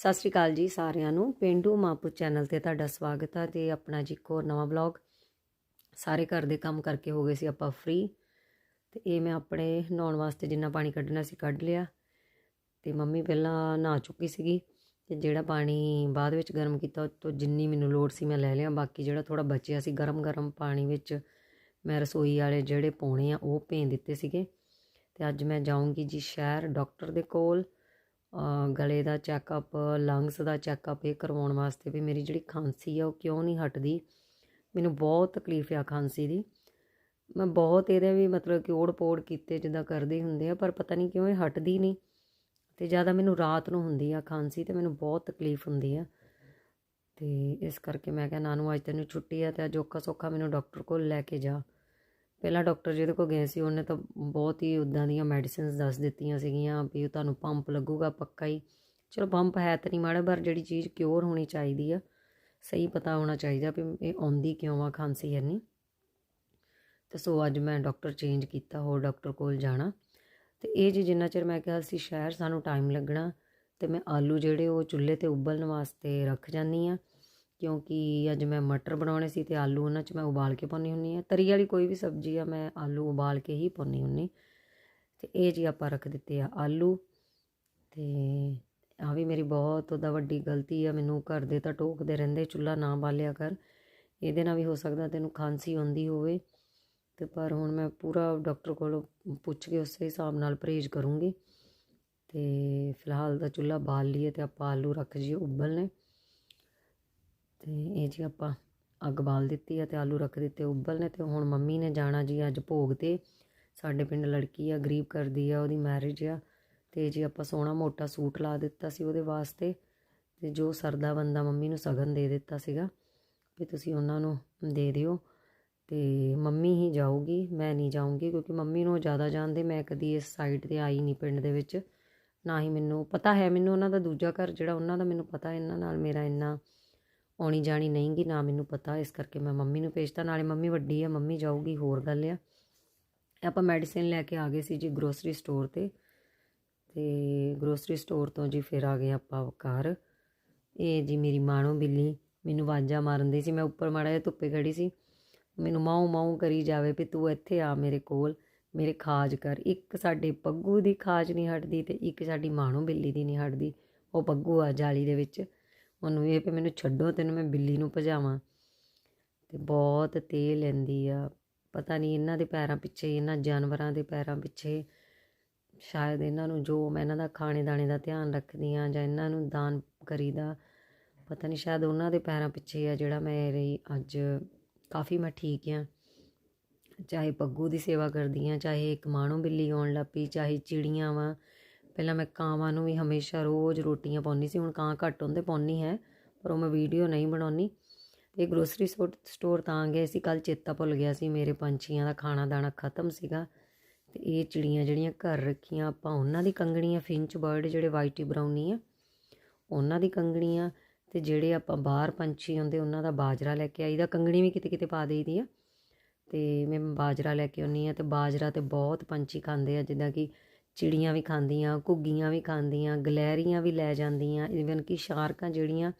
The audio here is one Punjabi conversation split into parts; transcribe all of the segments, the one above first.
ਸਤਿ ਸ਼੍ਰੀ ਅਕਾਲ ਜੀ ਸਾਰਿਆਂ ਨੂੰ। ਪਿੰਡੂ ਮਾਪੂ ਚੈਨਲ ਤੇ ਤੁਹਾਡਾ ਸਵਾਗਤ ਹੈ ਤੇ ਆਪਣਾ ਜੀ ਇੱਕ ਹੋਰ ਨਵਾਂ ਵਲੌਗ। ਸਾਰੇ ਘਰ ਦੇ ਕੰਮ ਕਰਕੇ ਹੋ ਗਏ ਸੀ ਆਪਾਂ ਫ੍ਰੀ ਤੇ ਇਹ ਮੈਂ ਆਪਣੇ ਨਹਾਉਣ ਵਾਸਤੇ ਜਿੰਨਾ ਪਾਣੀ ਕੱਢਣਾ ਸੀ ਕੱਢ ਲਿਆ। ਤੇ ਮੰਮੀ ਪਹਿਲਾਂ ਨਹਾ ਚੁੱਕੀ ਸੀਗੀ ਤੇ ਜਿਹੜਾ ਪਾਣੀ ਬਾਅਦ ਵਿੱਚ ਗਰਮ ਕੀਤਾ ਉਹ ਤੋਂ ਜਿੰਨੀ ਮੈਨੂੰ ਲੋੜ ਸੀ ਮੈਂ ਲੈ ਲਿਆ। ਬਾਕੀ ਜਿਹੜਾ ਥੋੜਾ ਬਚਿਆ ਸੀ ਗਰਮ-ਗਰਮ ਪਾਣੀ ਵਿੱਚ ਮੈਂ ਰਸੋਈ ਵਾਲੇ ਜਿਹੜੇ ਪਾਉਣੇ ਆ ਉਹ ਭੇਂ ਦਿੱਤੇ ਸੀਗੇ। ਤੇ ਅੱਜ ਮੈਂ ਜਾਊਂਗੀ ਜੀ ਸ਼ਹਿਰ, ਡਾਕਟਰ ਦੇ ਕੋਲ। ਗਲੇ ਦਾ ਚੈੱਕਅਪ ਲੰਗਸ ਦਾ ਚੈੱਕਅਪ ਇਹ ਕਰਵਾਉਣ ਵਾਸਤੇ ਵੀ ਮੇਰੀ ਜਿਹੜੀ ਖਾਂਸੀ ਆ ਉਹ ਕਿਉਂ ਨਹੀਂ ਹਟਦੀ? ਮੈਨੂੰ ਬਹੁਤ ਤਕਲੀਫ ਆ ਖਾਂਸੀ ਦੀ। ਮੈਂ ਬਹੁਤ ਇਹਦੇ ਵੀ ਮਤਲਬ ਕਿ ਓੜ ਪੋੜ ਕੀਤੇ ਜਿੱਦਾਂ ਕਰਦੇ ਹੁੰਦੇ ਆ, ਪਰ ਪਤਾ ਨਹੀਂ ਕਿਉਂ ਇਹ ਹਟਦੀ ਨਹੀਂ। ਤੇ ਜ਼ਿਆਦਾ ਮੈਨੂੰ ਰਾਤ ਨੂੰ ਹੁੰਦੀ ਆ ਖਾਂਸੀ ਤੇ ਮੈਨੂੰ ਬਹੁਤ ਤਕਲੀਫ ਹੁੰਦੀ ਆ। ਤੇ ਇਸ ਕਰਕੇ ਮੈਂ ਕਿਹਾ, ਨਾਨੂ, ਅੱਜ ਤੈਨੂੰ ਛੁੱਟੀ ਆ ਤੇ ਅੱਜ ਔਖਾ ਸੌਖਾ ਮੈਨੂੰ ਡਾਕਟਰ ਕੋਲ ਲੈ ਕੇ ਜਾ। ਪਹਿਲਾਂ ਡਾਕਟਰ ਜਿਹਦੇ ਕੋਲ ਗਏ ਸੀ, ਉਹਨੇ ਤਾਂ ਬਹੁਤ ਹੀ ਉਦਾਂ ਦੀਆਂ ਮੈਡੀਸਿਨਸ ਦੱਸ ਦਿੱਤੀਆਂ ਸੀਗੀਆਂ ਵੀ ਉਹ ਤੁਹਾਨੂੰ ਪੰਪ ਲੱਗੂਗਾ ਪੱਕਾ ਹੀ। ਚਲੋ ਪੰਪ ਹੈ ਤਾਂ ਨਹੀਂ ਮਾੜਾ, ਪਰ ਜਿਹੜੀ ਚੀਜ਼ ਕਿਉਰ ਹੋਣੀ ਚਾਹੀਦੀ ਆ, ਸਹੀ ਪਤਾ ਹੋਣਾ ਚਾਹੀਦਾ ਵੀ ਇਹ ਆਉਂਦੀ ਕਿਉਂ ਆ, ਖਾਂਸੀ ਇੰਨੀ ਤੇ ਸੋ ਅੱਜ ਮੈਂ ਡਾਕਟਰ ਚੇਂਜ ਕੀਤਾ, ਹੋਰ ਡਾਕਟਰ ਕੋਲ ਜਾਣਾ। ਤੇ ਇਹ ਜੀ ਜਿੰਨਾ ਚਿਰ ਮੈਂ ਕਿਹਾ ਸੀ ਸ਼ਹਿਰ ਸਾਨੂੰ ਟਾਈਮ ਲੱਗਣਾ, ਤੇ ਮੈਂ ਆਲੂ ਜਿਹੜੇ ਉਹ ਚੁੱਲ੍ਹੇ ਤੇ ਉਬਲਣ ਵਾਸਤੇ ਰੱਖ ਜਾਂਦੀ ਆ। ਕਿਉਂਕਿ ਅੱਜ ਮੈਂ ਮਟਰ ਬਣਾਉਣੇ ਸੀ ਤੇ ਆਲੂ ਉਹਨਾਂ 'ਚ ਮੈਂ ਉਬਾਲ ਕੇ ਪਾਉਣੀ ਹੁੰਨੀ ਆ ਤਰੀ ਵਾਲੀ ਕੋਈ ਵੀ ਸਬਜ਼ੀ ਆ, ਮੈਂ ਆਲੂ ਉਬਾਲ ਕੇ ਹੀ ਪਾਉਣੀ ਹੁੰਨੀ ਤੇ ਇਹ ਜੀ ਆਪਾਂ ਰੱਖ ਦਿੱਤੇ ਆ ਆਲੂ। ਤੇ ਆ ਵੀ ਮੇਰੀ ਬਹੁਤ ਉਹਦਾ ਵੱਡੀ ਗਲਤੀ ਆ, ਮੈਨੂੰ ਘਰ ਦੇ ਤਾਂ ਟੋਕਦੇ ਰਹਿੰਦੇ, ਚੁੱਲ੍ਹਾ ਨਾ ਬਾਲਿਆ ਕਰ। ਇਹਦੇ ਨਾਲ ਵੀ ਹੋ ਸਕਦਾ ਤੈਨੂੰ ਖਾਂਸੀ ਆਉਂਦੀ ਹੋਵੇ। ਤੇ ਪਰ ਹੁਣ ਮੈਂ ਪੂਰਾ ਡਾਕਟਰ ਕੋਲੋਂ ਪੁੱਛ ਕੇ ਉਸੇ ਹਿਸਾਬ ਨਾਲ ਪਰਹੇਜ਼ ਕਰੂੰਗੀ। ਤੇ ਫਿਲਹਾਲ ਦਾ ਚੁੱਲ੍ਹਾ ਬਾਲ ਲਈਏ ਤੇ ਆਪਾਂ ਆਲੂ ਰੱਖ ਜੀਏ ਉਬਲਨੇ ਤੇ ਇਹ ਜੀ ਆਪਾਂ ਅੱਗ ਬਾਲ ਦਿੱਤੀ ਆ ਤੇ ਆਲੂ ਰੱਖ ਦਿੱਤੇ ਉਬਲਨੇ ਤੇ ਹੁਣ ਮੰਮੀ ਨੇ ਜਾਣਾ ਜੀ ਅੱਜ ਭੋਗ ਤੇ। ਸਾਡੇ ਪਿੰਡ ਲੜਕੀ ਆ, ਗਰੀਬ ਕਰਦੀ ਆ, ਉਹਦੀ ਮੈਰਿਜ ਆ। ਤੇ ਜੀ ਆਪਾਂ ਸੋਹਣਾ ਮੋਟਾ ਸੂਟ ਲਾ ਦਿੱਤਾ ਸੀ ਉਹਦੇ ਵਾਸਤੇ ਤੇ ਜੋ ਸਰਦਾ ਬੰਦਾ ਮੰਮੀ ਨੂੰ ਸਗਨ ਦੇ ਦਿੱਤਾ ਸੀਗਾ, ਵੀ ਤੁਸੀਂ ਉਹਨਾਂ ਨੂੰ ਦੇ ਦਿਓ ਤੇ ਮੰਮੀ ਹੀ ਜਾਊਗੀ, ਮੈਂ ਨਹੀਂ ਜਾਊਂਗੀ ਕਿਉਂਕਿ ਮੰਮੀ ਨੂੰ ਉਹ ਜ਼ਿਆਦਾ ਜਾਣਦੇ, ਮੈਂ ਕਦੀ ਇਸ ਸਾਈਡ ਤੇ ਆਈ ਨਹੀਂ ਪਿੰਡ ਦੇ ਵਿੱਚ। ਨਾ ਹੀ ਮੈਨੂੰ ਪਤਾ ਹੈ, ਮੈਨੂੰ ਉਹਨਾਂ ਦਾ ਦੂਜਾ ਘਰ ਜਿਹੜਾ ਉਹਨਾਂ ਦਾ ਮੈਨੂੰ ਪਤਾ ਇਹਨਾਂ ਨਾਲ ਮੇਰਾ ਇੰਨਾ ਆਉਣੀ ਜਾਣੀ ਨਹੀਂਗੀ, ਨਾ ਮੈਨੂੰ ਪਤਾ। ਇਸ ਕਰਕੇ ਮੈਂ ਮੰਮੀ ਨੂੰ ਭੇਜਤਾ। ਨਾਲੇ ਮੰਮੀ ਵੱਡੀ ਆ, ਮੰਮੀ ਜਾਊਗੀ, ਹੋਰ ਗੱਲ ਆ। ਆਪਾਂ ਮੈਡੀਸਿਨ ਲੈ ਕੇ ਆ ਗਏ ਸੀ ਜੀ ਗਰੋਸਰੀ ਸਟੋਰ ਤੇ। ਤੇ ਗਰੋਸਰੀ ਸਟੋਰ ਤੋਂ ਜੀ ਫਿਰ ਆ ਗਏ ਆਪਾਂ ਘਰ। ਇਹ ਜੀ ਮੇਰੀ ਮਾਣੋ ਬਿੱਲੀ, ਮੈਨੂੰ ਵਾਜਾ ਮਾਰਨ ਦੀ ਸੀ। ਮੈਂ ਉੱਪਰ ਮਾੜਾ ਜਿਹਾ ਧੁੱਪੇ ਖੜੀ ਸੀ। ਮੈਨੂੰ ਮਾਉ ਮਾਉ ਕਰੀ ਜਾਵੇ ਵੀ ਤੂੰ ਇੱਥੇ ਆ ਮੇਰੇ ਕੋਲ, ਮੇਰੇ ਖਾਜ ਕਰ। ਇੱਕ ਸਾਡੇ ਪੱਗੂ ਦੀ ਖਾਜ ਨਹੀਂ ਹਟਦੀ ਤੇ ਇੱਕ ਸਾਡੀ ਮਾਣੋ ਬਿੱਲੀ ਦੀ ਨਹੀਂ ਹਟਦੀ। ਉਹ ਪੱਗੂ ਆ ਜਾਲੀ ਦੇ ਵਿੱਚ। ਉਹਨੂੰ ਇਹ ਵੀ ਮੈਨੂੰ ਛੱਡੋ, ਤੈਨੂੰ ਮੈਂ ਬਿੱਲੀ ਨੂੰ ਭਜਾਵਾਂ। ਤੇ ਬਹੁਤ ਤੇਲ ਲੈਂਦੀ ਆ। ਪਤਾ ਨਹੀਂ ਇਹਨਾਂ ਦੇ ਪੈਰਾਂ ਪਿੱਛੇ, ਇਹਨਾਂ ਜਾਨਵਰਾਂ ਦੇ ਪੈਰਾਂ ਪਿੱਛੇ ਸ਼ਾਇਦ ਇਹਨਾਂ ਨੂੰ ਜੋ ਮੈਂ ਇਹਨਾਂ ਦਾ ਖਾਣੇ ਦਾਣੇ ਦਾ ਧਿਆਨ ਰੱਖਦੀ ਆ ਜਾਂ ਇਹਨਾਂ ਨੂੰ ਦਾਨ ਕਰੀਦਾ, ਪਤਾ ਨਹੀਂ ਸ਼ਾਇਦ ਉਹਨਾਂ ਦੇ ਪੈਰਾਂ ਪਿੱਛੇ ਆ ਜਿਹੜਾ ਮੈਂ ਰਹੀ ਅੱਜ। ਕਾਫੀ ਮੈਂ ਠੀਕ ਆ ਚਾਹੇ ਪੱਗੂ ਦੀ ਸੇਵਾ ਕਰਦੀ ਆ ਚਾਹੇ ਇੱਕ ਮਾਣੋ ਬਿੱਲੀ ਆਉਣ ਲੱਪੀ ਚਾਹੇ ਚਿੜੀਆਂ ਵਾ। ਪਹਿਲਾਂ ਮੈਂ ਕਾਵਾਂ ਨੂੰ ਵੀ ਹਮੇਸ਼ਾ ਰੋਜ਼ ਰੋਟੀਆਂ ਪਾਉਣੀ ਸੀ, ਹੁਣ ਕਾਂ ਘੱਟ ਹੁੰਦੇ ਪਾਉਣੀ ਹੈ, ਪਰ ਉਹ ਮੈਂ ਵੀਡੀਓ ਨਹੀਂ ਬਣਾਉਣੀ ਤੇ ਗਰੋਸਰੀ ਸਟੋਰ ਤਾਂ ਗਏ ਸੀ ਕੱਲ ਚੇਤਾ ਭੁੱਲ ਗਿਆ ਸੀ, ਮੇਰੇ ਪੰਛੀਆਂ ਦਾ ਖਾਣਾ ਦਾਣਾ ਖਤਮ ਸੀਗਾ। ਤੇ ਇਹ ਚਿੜੀਆਂ ਜਿਹੜੀਆਂ ਘਰ ਰੱਖੀਆਂ, ਆਪਾਂ ਉਹਨਾਂ ਦੀ ਕੰਗਣੀਆਂ ਫਿੰਚ ਬਰਡ ਜਿਹੜੇ ਵਾਈਟੀ ਬਰਾਊਨੀ ਆ, ਉਹਨਾਂ ਦੀ ਕੰਗਣੀਆਂ, ਤੇ ਜਿਹੜੇ ਆਪਾਂ ਬਾਹਰ ਪੰਛੀ ਹੁੰਦੇ, ਉਹਨਾਂ ਦਾ ਬਾਜਰਾ ਲੈ ਕੇ ਆਈਦਾ ਕੰਗਣੀ ਵੀ ਕਿਤੇ ਕਿਤੇ ਪਾ ਦੇਈਦੀ ਆ। ਤੇ ਮੈਂ ਬਾਜਰਾ ਲੈ ਕੇ ਆਉਣੀ ਆ ਤੇ ਬਾਜਰਾ ਤੇ ਬਹੁਤ ਪੰਛੀ ਖਾਂਦੇ ਆ, ਜਿੱਦਾਂ ਕਿ ਚਿੜੀਆਂ ਵੀ ਖਾਂਦੀਆਂ, ਘੁੱਗੀਆਂ ਵੀ ਖਾਂਦੀਆਂ, ਗਲੈਰੀਆਂ ਵੀ ਲੈ ਜਾਂਦੀਆਂ ਇਵਨ ਕਿ ਸ਼ਾਰਕਾਂ ਜਿਹੜੀਆਂ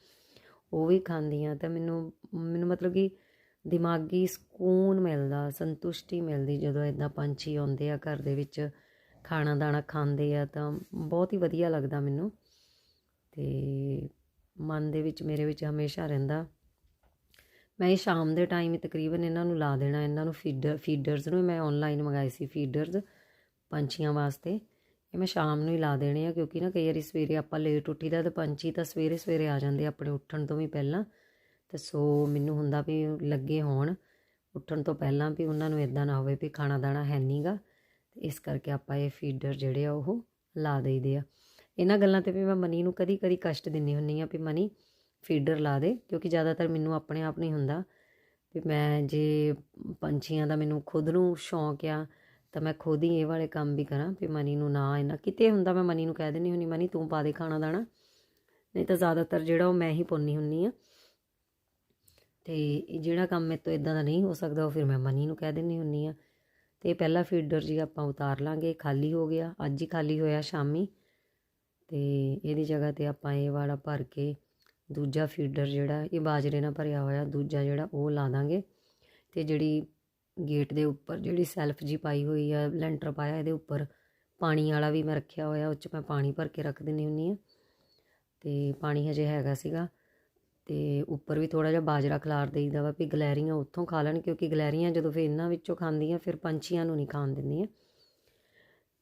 ਉਹ ਵੀ ਖਾਂਦੀਆਂ। ਤਾਂ ਮੈਨੂੰ ਮੈਨੂੰ ਮਤਲਬ ਕਿ ਦਿਮਾਗੀ ਸਕੂਨ ਮਿਲਦਾ, ਸੰਤੁਸ਼ਟੀ ਮਿਲਦੀ ਜਦੋਂ ਇਦਾਂ ਪੰਛੀ ਆਉਂਦੇ ਆ ਘਰ ਦੇ ਵਿੱਚ, ਖਾਣਾ ਦਾਣਾ ਖਾਂਦੇ ਆ ਤਾਂ ਬਹੁਤ ਹੀ ਵਧੀਆ ਲੱਗਦਾ ਮੈਨੂੰ। ਤੇ ਮਨ ਦੇ ਵਿੱਚ, ਮੇਰੇ ਵਿੱਚ ਹਮੇਸ਼ਾ ਰਹਿੰਦਾ। ਮੈਂ ਇਹ ਸ਼ਾਮ ਦੇ ਟਾਈਮ ਹੀ ਤਕਰੀਬਨ ਇਹਨਾਂ ਨੂੰ ਲਾ ਦੇਣਾ, ਇਹਨਾਂ ਨੂੰ ਫੀਡਰ ਫੀਡਰਸ ਨੂੰ ਮੈਂ ਆਨਲਾਈਨ ਮੰਗਾਏ ਸੀ ਫੀਡਰਸ ਪੰਛੀਆਂ ਵਾਸਤੇ। ਇਹ ਮੈਂ ਸ਼ਾਮ ਨੂੰ ਹੀ ਲਾ ਦੇਣੇ ਆ, ਕਿਉਂਕਿ ਨਾ ਕਈ ਵਾਰੀ ਸਵੇਰੇ ਆਪਾਂ ਲੇਟ ਉੱਠੀਦਾ ਤੇ ਪੰਛੀ ਤਾਂ ਸਵੇਰੇ ਸਵੇਰੇ ਆ ਜਾਂਦੇ ਆਪਣੇ ਉੱਠਣ ਤੋਂ ਵੀ ਪਹਿਲਾਂ। ਤੇ ਸੋ ਮੈਨੂੰ ਹੁੰਦਾ ਵੀ ਲੱਗੇ ਹੋਣ, ਉੱਠਣ ਤੋਂ ਪਹਿਲਾਂ ਵੀ ਉਹਨਾਂ ਨੂੰ ਇਦਾਂ ਨਾ ਹੋਵੇ ਵੀ ਖਾਣਾ ਦਾਣਾ ਹੈ ਨਹੀਂਗਾ ਤੇ ਇਸ ਕਰਕੇ ਆਪਾਂ ਇਹ ਫੀਡਰ ਜਿਹੜੇ ਆ ਉਹ ਲਾ ਦੇਈਦੇ ਆ। ਇਹਨਾਂ ਗੱਲਾਂ ਤੇ ਵੀ ਮੈਂ ਮਨੀ ਨੂੰ ਕਦੀ ਕਦੀ ਕਸ਼ਟ ਦਿੰਨੀ ਹੁੰਨੀ ਆ ਵੀ ਮਨੀ ਫੀਡਰ ਲਾ ਦੇ, ਕਿਉਂਕਿ ਜ਼ਿਆਦਾਤਰ ਮੈਨੂੰ ਆਪਣੇ ਆਪ ਨਹੀਂ ਹੁੰਦਾ। ਵੀ ਮੈਂ ਜੇ ਪੰਛੀਆਂ ਦਾ ਮੈਨੂੰ ਖੁਦ ਨੂੰ ਸ਼ੌਂਕ ਆ ਤਾਂ ਮੈਂ ਖੁਦ ਹੀ ਇਹ ਵਾਲੇ ਕੰਮ ਵੀ ਕਰਾਂ ਵੀ ਮਨੀ ਨੂੰ ਨਾ ਇਹਨਾਂ ਕਿਤੇ ਹੁੰਦਾ ਮੈਂ ਮਨੀ ਨੂੰ ਕਹਿ ਦਿੰਦੀ ਹੁੰਨੀ ਮਨੀ, ਤੂੰ ਪਾ ਦੇ ਖਾਣਾ ਦਾਣਾ। ਨਹੀਂ ਤਾਂ ਜ਼ਿਆਦਾਤਰ ਜਿਹੜਾ ਉਹ ਮੈਂ ਹੀ ਪਾਉਣੀ ਹੁੰਨੀ ਆ। ਤੇ ਜਿਹੜਾ ਕੰਮ ਮੇਰੇ ਤੋਂ ਇਦਾਂ ਦਾ ਨਹੀਂ ਹੋ ਸਕਦਾ, ਉਹ ਫਿਰ ਮੈਂ ਮਨੀ ਨੂੰ ਕਹਿ ਦਿੰਦੀ ਹੁੰਨੀ ਆ। ਤੇ ਪਹਿਲਾ ਫੀਡਰ ਜੀ ਆਪਾਂ ਉਤਾਰ ਲਾਂਗੇ, ਖਾਲੀ ਹੋ ਗਿਆ, ਅੱਜ ਹੀ ਖਾਲੀ ਹੋਇਆ ਸ਼ਾਮੀ। ਤੇ ਇਹਦੀ ਜਗ੍ਹਾ ਤੇ ਆਪਾਂ ਇਹ ਵਾਲਾ ਭਰ ਕੇ ਦੂਜਾ ਫੀਡਰ ਜਿਹੜਾ, ਇਹ ਬਾਜਰੇ ਨਾਲ ਭਰਿਆ ਹੋਇਆ ਦੂਜਾ ਜਿਹੜਾ, ਉਹ ਲਾ ਦਾਂਗੇ। ਤੇ ਜਿਹੜੀ ਗੇਟ ਦੇ ਉੱਪਰ ਜਿਹੜੀ ਸੈਲਫ ਜੀ ਪਾਈ ਹੋਈ ਆ, ਲੈਂਟਰ ਪਾਇਆ ਇਹਦੇ ਉੱਪਰ। ਪਾਣੀ ਵਾਲਾ ਵੀ ਮੈਂ ਰੱਖਿਆ ਹੋਇਆ, ਉਹ 'ਚ ਮੈਂ ਪਾਣੀ ਭਰ ਕੇ ਰੱਖ ਦਿੰਦੀ ਹੁੰਦੀ ਆ। ਤੇ ਪਾਣੀ ਹਜੇ ਹੈਗਾ ਸੀਗਾ। ਤੇ ਉੱਪਰ ਵੀ ਥੋੜਾ ਜਿਹਾ ਬਾਜਰਾ ਖਲਾਰ ਦੇਈਦਾ ਵਾ ਵੀ ਗਲੈਰੀਆਂ ਉੱਥੋਂ ਖਾ ਲੈਣ, ਕਿਉਂਕਿ ਗਲੈਰੀਆਂ ਜਦੋਂ ਫਿਰ ਇਹਨਾਂ ਵਿੱਚੋਂ ਖਾਂਦੀਆਂ, ਫਿਰ ਪੰਛੀਆਂ ਨੂੰ ਨਹੀਂ ਖਾਣ ਦਿੰਦੀਆਂ।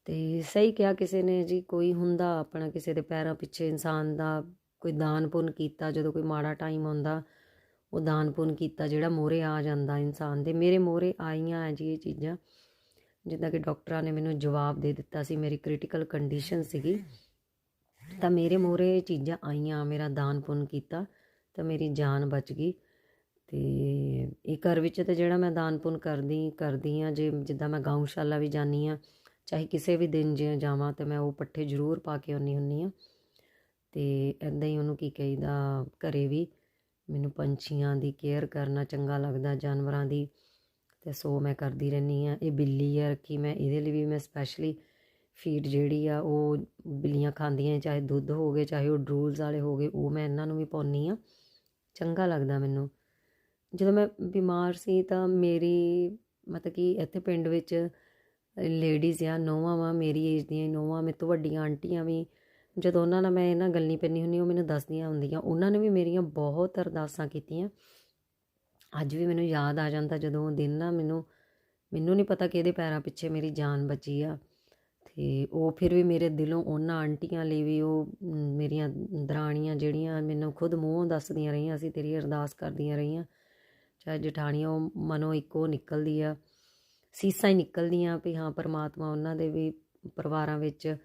ਤੇ ਸਹੀ ਕਿਹਾ ਕਿਸੇ ਨੇ ਜੀ, ਕੋਈ ਹੁੰਦਾ ਆਪਣਾ ਕਿਸੇ ਦੇ ਪੈਰਾਂ ਪਿੱਛੇ ਇਨਸਾਨ ਦਾ, ਕੋਈ ਦਾਨ ਪੁੰਨ ਕੀਤਾ, ਜਦੋਂ ਕੋਈ ਮਾੜਾ ਟਾਈਮ ਆਉਂਦਾ ਉਹ ਦਾਨ ਪੁੰਨ ਕੀਤਾ, ਜਿਹੜਾ ਮੋਰੇ ਆ ਜਾਂਦਾ ਇਨਸਾਨ ਦੇ। ਮੇਰੇ ਮੋਰੇ ਆਈਆਂ ਹੈ ਜੀ ਇਹ ਚੀਜ਼ਾਂ, ਜਿੱਦਾਂ ਕਿ ਡਾਕਟਰਾਂ ਨੇ ਮੈਨੂੰ ਜਵਾਬ ਦੇ ਦਿੱਤਾ ਸੀ, ਮੇਰੀ ਕ੍ਰਿਟੀਕਲ ਕੰਡੀਸ਼ਨ ਸੀਗੀ। ਤਾਂ ਮੇਰੇ ਮੋਰੇ ਇਹ ਚੀਜ਼ਾਂ ਆਈਆਂ, ਮੇਰਾ ਦਾਨ ਪੁੰਨ ਕੀਤਾ, ਤਾਂ ਮੇਰੀ ਜਾਨ ਬਚ ਗਈ। ਤੇ ਇਹ ਘਰ ਵਿੱਚ ਤਾਂ ਜਿਹੜਾ ਮੈਂ ਦਾਨ ਪੁੰਨ ਕਰਦੀ ਕਰਦੀ ਆ, ਜੇ ਜਿੱਦਾਂ ਮੈਂ ਗਊਸ਼ਾਲਾ ਵੀ ਜਾਨੀ ਆ, ਚਾਹੇ ਕਿਸੇ ਵੀ ਦਿਨ ਜੇ ਜਾਵਾਂ, ਤੇ ਮੈਂ ਉਹ ਪੱਠੇ ਜ਼ਰੂਰ ਪਾ ਕੇ ਆਉਣੀ ਹੁੰਨੀ ਆ। ਤੇ ਐਦਾਂ ਹੀ ਉਹਨੂੰ ਕੀ ਕਹੀਦਾ, ਘਰੇ ਵੀ ਮੈਨੂੰ ਪੰਛੀਆਂ ਦੀ ਕੇਅਰ ਕਰਨਾ ਚੰਗਾ ਲੱਗਦਾ, ਜਾਨਵਰਾਂ ਦੀ ਅਤੇ ਸੋ ਮੈਂ ਕਰਦੀ ਰਹਿੰਦੀ ਹਾਂ। ਇਹ ਬਿੱਲੀ ਆ ਰੱਖੀ ਮੈਂ ਇਹਦੇ ਲਈ ਵੀ ਮੈਂ ਸਪੈਸ਼ਲੀ ਫੀਡ ਜਿਹੜੀ ਆ, ਉਹ ਬਿੱਲੀਆਂ ਖਾਂਦੀਆਂ ਚਾਹੇ ਦੁੱਧ ਹੋਵੇ ਚਾਹੇ ਉਹ ਡਰੂਲਸ ਵਾਲੇ ਹੋਗੇ ਉਹ ਮੈਂ ਇਹਨਾਂ ਨੂੰ ਵੀ ਪਾਉਣੀ ਆ ਚੰਗਾ ਲੱਗਦਾ ਮੈਨੂੰ। ਜਦੋਂ ਮੈਂ ਬਿਮਾਰ ਸੀ ਤਾਂ ਮੇਰੀ ਮਤਲਬ ਕਿ ਇੱਥੇ ਪਿੰਡ ਵਿੱਚ ਲੇਡੀਜ਼ ਆ, ਨੋਵਾਂ ਵਾ ਮੇਰੀ ਏਜ ਦੀਆਂ, ਨੋਵਾਂ ਮੇਰੇ ਤੋਂ ਵੱਡੀਆਂ ਆਂਟੀਆਂ ਵੀ ਜਦੋਂ ਉਹਨਾਂ ਨਾਲ ਮੈਂ ਇਹਨਾਂ ਗੱਲਨੀ ਪੈਣੀ ਹੁੰਨੀ ਉਹ ਮੈਨੂੰ ਦੱਸਦੀਆਂ ਹੁੰਦੀਆਂ। ਉਹਨਾਂ ਨੇ ਵੀ ਮੇਰੀਆਂ ਬਹੁਤ ਅਰਦਾਸਾਂ ਕੀਤੀਆਂ। ਅੱਜ ਵੀ ਮੈਨੂੰ ਯਾਦ ਆ ਜਾਂਦਾ ਜਦੋਂ ਉਹ ਦਿਨ ਨਾ ਮੈਨੂੰ ਮੈਨੂੰ ਨਹੀਂ ਪਤਾ ਕਿਹਦੇ ਪੈਰਾਂ ਪਿੱਛੇ ਮੇਰੀ ਜਾਨ ਬਚੀ ਆ। ਤੇ ਉਹ ਫਿਰ ਵੀ ਮੇਰੇ ਦਿਲੋਂ ਉਹਨਾਂ ਆਂਟੀਆਂ ਲਈ ਵੀ ਉਹ ਮੇਰੀਆਂ ਦਰਾਣੀਆਂ ਜਿਹੜੀਆਂ ਮੈਨੂੰ ਖੁਦ ਮੂੰਹੋਂ ਦੱਸਦੀਆਂ ਰਹੀਆਂ, ਅਸੀਂ ਤੇਰੀ ਅਰਦਾਸ ਕਰਦੀਆਂ ਰਹੀਆਂ। ਚਾਹੇ ਜਠਾਣੀਆਂ ਉਹ ਮਨੋਂ ਇੱਕੋ ਨਿਕਲਦੀ ਆ, ਸੀਸਾਂ ਹੀ ਨਿਕਲਦੀਆਂ ਵੀ ਹਾਂ, ਪਰਮਾਤਮਾ ਉਹਨਾਂ ਦੇ ਵੀ ਪਰਿਵਾਰਾਂ ਵਿੱਚ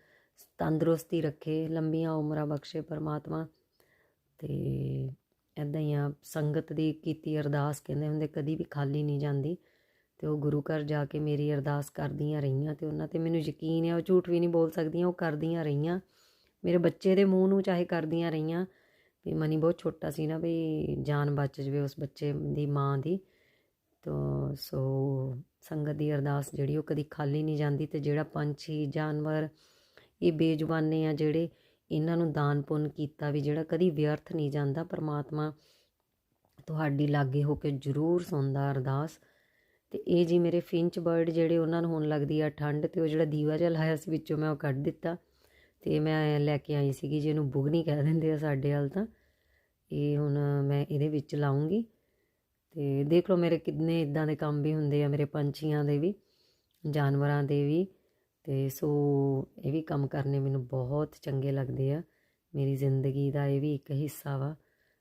ਤੰਦਰੁਸਤੀ ਰੱਖੇ, ਲੰਬੀਆਂ ਉਮਰਾਂ ਬਖਸ਼ੇ ਪਰਮਾਤਮਾ। ਤੇ ਐਦਾਂ ਹੀ ਆ, ਸੰਗਤ ਦੀ ਕੀਤੀ ਅਰਦਾਸ ਕਹਿੰਦੇ ਹੁੰਦੇ, ਕਦੀ ਵੀ ਖਾਲੀ ਨਹੀਂ ਜਾਂਦੀ। ਤੇ ਉਹ ਗੁਰੂ ਘਰ ਜਾ ਕੇ ਮੇਰੀ ਅਰਦਾਸ ਕਰਦੀਆਂ ਰਹੀਆਂ ਤੇ ਉਹਨਾਂ ਤੇ ਮੈਨੂੰ ਯਕੀਨ ਹੈ ਉਹ ਝੂਠ ਵੀ ਨਹੀਂ ਬੋਲ ਸਕਦੀਆਂ, ਉਹ ਕਰਦੀਆਂ ਰਹੀਆਂ। ਮੇਰੇ ਬੱਚੇ ਦੇ ਮੂੰਹ ਨੂੰ ਚਾਹੇ ਕਰਦੀਆਂ ਰਹੀਆਂ। ਵੀ ਮਨੀ ਬਹੁਤ ਛੋਟਾ ਸੀ ਨਾ, ਵੀ ਜਾਨ ਬਚ ਜਵੇ ਉਸ ਬੱਚੇ ਦੀ ਮਾਂ ਦੀ। ਤੋ ਸੋ ਸੰਗਤ ਦੀ ਅਰਦਾਸ ਜਿਹੜੀ, ਉਹ ਕਦੀ ਖਾਲੀ ਨਹੀਂ ਜਾਂਦੀ ਤੇ ਜਿਹੜਾ ਪੰਛੀ, ਜਾਨਵਰ ਇਹ ਬੇਜ਼ੁਬਾਨੇ ਆ ਜਿਹੜੇ ਇਹਨਾਂ ਨੂੰ ਦਾਨ ਪੁੰਨ ਕੀਤਾ ਵੀ ਜਿਹੜਾ ਕਦੀ ਵਿਅਰਥ ਨਹੀਂ ਜਾਂਦਾ, ਪਰਮਾਤਮਾ ਤੁਹਾਡੀ ਲਾਗੇ ਹੋ ਕੇ ਜ਼ਰੂਰ ਸੁਣਦਾ ਅਰਦਾਸ। ਤੇ ਇਹ ਜੀ ਮੇਰੇ ਫਿੰਚ ਬਰਡ ਜਿਹੜੇ ਉਹਨਾਂ ਨੂੰ ਹੋਣ ਲੱਗਦੀ ਆ ਠੰਡ ਤੇ ਉਹ ਜਿਹੜਾ ਦੀਵਾ ਜਿਹਾ ਲਾਇਆ ਸੀ ਵਿੱਚੋਂ ਮੈਂ ਉਹ ਕੱਢ ਦਿੱਤਾ ਤੇ ਮੈਂ ਲੈ ਕੇ ਆਈ ਸੀਗੀ ਜਿਹਨੂੰ ਬੁਗਨੀ ਕਹਿ ਦਿੰਦੇ ਆ ਸਾਡੇ ਹਾਲ ਤਾਂ। ਇਹ ਹੁਣ ਮੈਂ ਇਹਦੇ ਵਿੱਚ ਲਾਉਂਗੀ ਤੇ ਦੇਖ ਲਓ ਮੇਰੇ ਕਿੰਨੇ ਇਦਾਂ ਦੇ ਕੰਮ ਵੀ ਹੁੰਦੇ ਆ, ਮੇਰੇ ਪੰਛੀਆਂ ਦੇ ਵੀ, ਜਾਨਵਰਾਂ ਦੇ ਵੀ। ਤੇ ਸੋ ਇਹ ਵੀ ਕੰਮ ਕਰਨੇ ਮੈਨੂੰ ਬਹੁਤ ਚੰਗੇ ਲੱਗਦੇ ਆ। ਮੇਰੀ ਜ਼ਿੰਦਗੀ ਦਾ ਇਹ ਵੀ ਇੱਕ ਹਿੱਸਾ ਵਾ।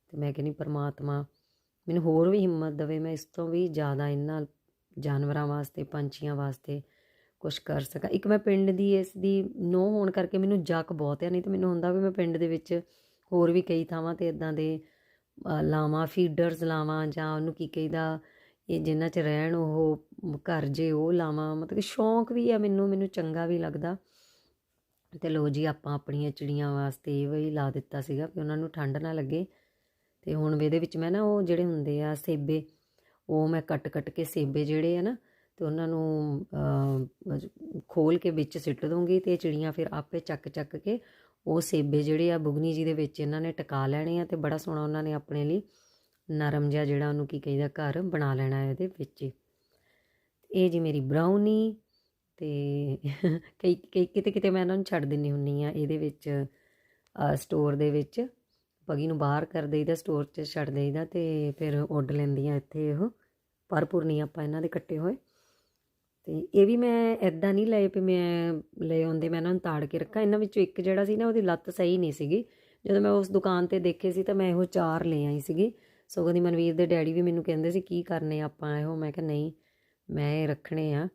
ਤੇ ਮੈਂ ਕਹਿੰਦੀ ਪਰਮਾਤਮਾ ਮੈਨੂੰ ਹੋਰ ਵੀ ਹਿੰਮਤ ਦੇਵੇ, ਮੈਂ ਇਸ ਤੋਂ ਵੀ ਜ਼ਿਆਦਾ ਇਹਨਾਂ ਜਾਨਵਰਾਂ ਵਾਸਤੇ, ਪੰਛੀਆਂ ਵਾਸਤੇ ਕੁਝ ਕਰ ਸਕਾਂ। ਇੱਕ ਮੈਂ ਪਿੰਡ ਦੀ, ਇਸ ਦੀ ਨੋ ਹੋਣ ਕਰਕੇ ਮੈਨੂੰ ਜੱਕ ਬਹੁਤ ਆ, ਨਹੀਂ ਤਾਂ ਮੈਨੂੰ ਹੁੰਦਾ ਵੀ ਮੈਂ ਪਿੰਡ ਦੇ ਵਿੱਚ ਹੋਰ ਵੀ ਕਈ ਥਾਵਾਂ ਤੇ ਇਦਾਂ ਦੇ ਲਾਵਾਂ ਫੀਡਰਸ ਲਾਵਾਂ ਜਾਂ ਉਹਨੂੰ ਕੀ ਕਹੀਦਾ ਇਹ ਜਿੰਨਾ ਚ ਰਹਿਣ ਉਹ ਘਰ ਜੇ ਉਹ ਲਾਵਾਂ, ਮਤਲਬ ਕਿ ਸ਼ੌਂਕ ਵੀ ਆ ਮੈਨੂੰ ਮੈਨੂੰ ਚੰਗਾ ਵੀ ਲੱਗਦਾ। ਤੇ ਲੋ ਜੀ, ਆਪਾਂ ਆਪਣੀਆਂ ਚਿੜੀਆਂ ਵਾਸਤੇ ਵੀ ਲਾ ਦਿੱਤਾ ਸੀਗਾ ਕਿ ਉਹਨਾਂ ਨੂੰ ਠੰਡ ਨਾ ਲੱਗੇ। ਤੇ ਹੁਣ ਇਹਦੇ ਵਿੱਚ ਮੈਂ ਨਾ ਉਹ ਜਿਹੜੇ ਹੁੰਦੇ ਆ ਸੇਬੇ, ਉਹ ਮੈਂ ਕੱਟ ਕੱਟ ਕੇ ਸੇਬੇ ਜਿਹੜੇ ਆ ਨਾ, ਤੇ ਉਹਨਾਂ ਨੂੰ ਖੋਲ ਕੇ ਵਿੱਚ ਸਿੱਟ ਦੂੰਗੀ ਤੇ ਚਿੜੀਆਂ ਫਿਰ ਆਪੇ ਚੱਕ ਚੱਕ ਕੇ ਉਹ ਸੇਬੇ ਜਿਹੜੇ ਆ ਬੁਗਨੀ ਜੀ ਦੇ ਵਿੱਚ ਇਹਨਾਂ ਨੇ ਟਿਕਾ ਲੈਣੇ ਆ ਤੇ ਬੜਾ ਸੋਹਣਾ ਉਹਨਾਂ ਨੇ ਆਪਣੇ ਲਈ ਨਰਮ ਜਿਹਾ ਜਿਹੜਾ ਉਹਨੂੰ ਕੀ ਕਹੀਦਾ, ਘਰ ਬਣਾ ਲੈਣਾ ਹੈ ਇਹਦੇ ਵਿੱਚ। ਇਹ ਜੀ ਮੇਰੀ ਬ੍ਰਾਊਨੀ ਤੇ ਕਈ ਕਈ ਕਿਤੇ ਕਿਤੇ ਮੈਂ ਇਹਨਾਂ ਨੂੰ ਛੱਡ ਦਿੰਨੀ ਹੁੰਨੀ ਆ ਇਹਦੇ ਵਿੱਚ ਸਟੋਰ ਦੇ ਵਿੱਚ। ਪਗੀ ਨੂੰ ਬਾਹਰ ਕਰ ਦੇਈਦਾ ਸਟੋਰ 'ਚ ਛੱਡ ਦੇਈਦਾ ਤੇ ਫਿਰ ਉੱਡ ਲੈਂਦੀਆਂ ਇੱਥੇ ਇਹ ਭਰਪੂਰ ਨਹੀਂ ਆਪਾਂ ਇਹਨਾਂ ਦੇ ਕੱਟੇ ਹੋਏ। ਤੇ ਇਹ ਵੀ ਮੈਂ ਐਦਾਂ ਨਹੀਂ ਲਏ ਵੀ ਮੈਂ ਲਏ ਆਉਂਦੇ ਮੈਂ ਇਹਨਾਂ ਨੂੰ ਤਾੜ ਕੇ ਰੱਖਾਂ। ਇਹਨਾਂ ਵਿੱਚੋਂ ਇੱਕ ਜਿਹੜਾ ਸੀ ਨਾ, ਉਹਦੀ ਲੱਤ ਸਹੀ ਨਹੀਂ ਸੀਗੀ। ਜਦੋਂ ਮੈਂ ਉਸ ਦੁਕਾਨ ਤੇ ਦੇਖੇ ਸੀ ਤਾਂ ਮੈਂ ਇਹੋ ਚਾਰ ਲੈ ਆਈ ਸੀਗੀ। ਸਗੋਂ ਦੀ ਮਨਵੀਰ ਦੇ ਡੈਡੀ ਵੀ ਮੈਨੂੰ ਕਹਿੰਦੇ ਸੀ, ਕੀ ਕਰਨੇ ਆਪਾਂ ਇਹੋ? ਮੈਂ ਕਿਹਾ, ਨਹੀਂ, ਮੈਂ ਇਹ ਰੱਖਣੇ ਆ।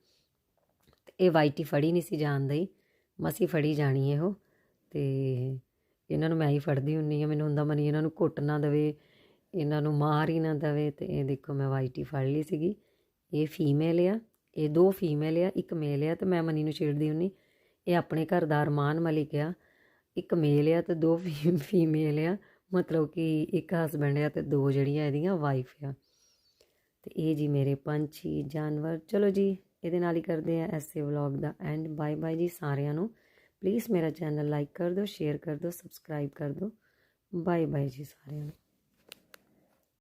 ਇਹ ਵਾਈਟੀ ਫੜੀ ਨਹੀਂ ਸੀ ਜਾਣ ਦੀ ਮਸੀ ਫੜੀ ਜਾਣੀ ਇਹੋ। ਤੇ ਇਹਨਾਂ ਨੂੰ ਮੈਂ ਹੀ ਫੜਦੀ ਹੁੰਨੀ ਆ। ਮੈਨੂੰ ਹੁੰਦਾ ਮਨੀ ਇਹਨਾਂ ਨੂੰ ਘੁੱਟ ਨਾ ਦੇਵੇ, ਇਹਨਾਂ ਨੂੰ ਮਾਰ ਹੀ ਨਾ ਦੇਵੇ। ਤੇ ਇਹ ਦੇਖੋ, ਮੈਂ ਵਾਈਟੀ ਫੜ ਲਈ ਸੀਗੀ। ਇਹ ਫੀਮੇਲ ਆ। ਇਹ ਦੋ ਫੀਮੇਲ ਆ, ਇੱਕ ਮੇਲ ਆ। ਤੇ ਮੈਂ ਮਨੀ ਨੂੰ ਛੇੜਦੀ ਹੁੰਨੀ। ਇਹ ਆਪਣੇ ਘਰ ਦਾ ਅਰਮਾਨ ਮਲਿਕ ਆ। ਇੱਕ ਮੇਲ ਆ ਤੇ ਦੋ ਫੀਮੇਲ ਆ। ਮਤਲਬ ਕਿ ਇੱਕ ਹਸਬੰਡ ਆ ਤੇ ਦੋ ਜਿਹੜੀਆਂ ਇਹਦੀਆਂ ਵਾਈਫ ਆ। ਤੇ ਇਹ ਜੀ ਮੇਰੇ ਪੰਛੀ, ਜਾਨਵਰ। ਚਲੋ ਜੀ, ਇਹਦੇ ਨਾਲ ਹੀ ਕਰਦੇ ਆ ਐਸੇ ਵਲੌਗ ਦਾ ਐਂਡ ਬਾਏ ਬਾਏ ਜੀ ਸਾਰਿਆਂ ਨੂੰ। ਪਲੀਜ਼ ਮੇਰਾ ਚੈਨਲ ਲਾਈਕ ਕਰ ਦਿਓ ਸ਼ੇਅਰ ਕਰ ਦਿਓ ਸਬਸਕ੍ਰਾਈਬ ਕਰ ਦਿਓ। ਬਾਏ ਬਾਏ ਜੀ ਸਾਰਿਆਂ ਨੂੰ।